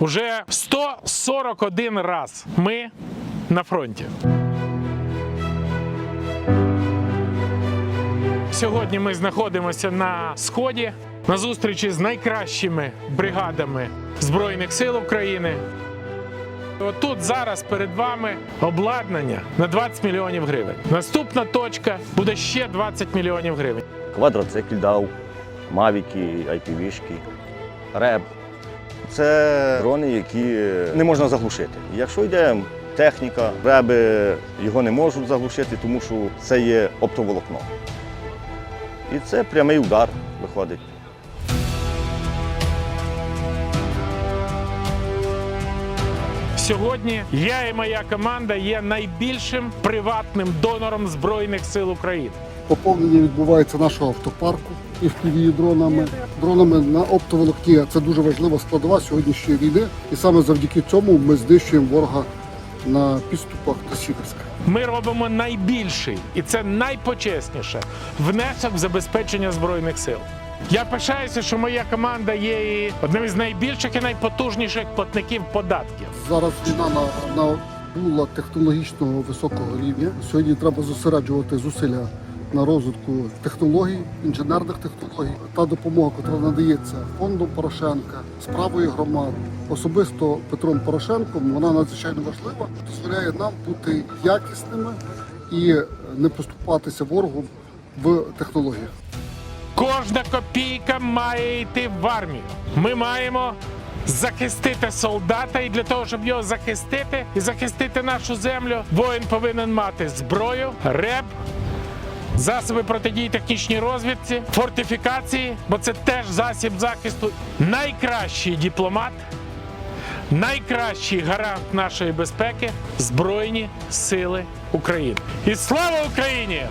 Уже 141 раз ми на фронті. Сьогодні ми знаходимося на сході на зустрічі з найкращими бригадами Збройних сил України. Отут зараз перед вами обладнання на 20 мільйонів гривень. Наступна точка буде ще 20 мільйонів гривень. Квадроцикль дав, мавіки, IPV-шки, реб. Це дрони, які не можна заглушити. Якщо йде техніка, реби його не можуть заглушити, тому що це є оптоволокно. І це прямий удар виходить. Сьогодні я і моя команда є найбільшим приватним донором Збройних сил України. Поповнення відбувається нашого автопарку fpv дронами, дронами на оптоволокні. Це дуже важлива складова сьогоднішньої війни. І саме завдяки цьому ми знищуємо ворога на підступах до Сіверська. Ми робимо найбільший і це найпочесніше внесок в забезпечення збройних сил. Я пишаюся, що моя команда є одним із найбільших і найпотужніших платників податків. Зараз війна на, набула технологічного високого рівня. Сьогодні треба зосереджувати зусилля на розвитку технологій, інженерних технологій. Та допомога, яка надається фондом Порошенка, справою громад, особисто Петром Порошенком, вона надзвичайно важлива, дозволяє нам бути якісними і не поступатися ворогу в технологіях. Кожна копійка має йти в армію. Ми маємо захистити солдата, і для того, щоб його захистити і захистити нашу землю, воїн повинен мати зброю, реб, засоби протидії технічній розвідці, фортифікації, бо це теж засіб захисту. Найкращий дипломат, найкращий гарант нашої безпеки Збройні Сили України. І слава Україні!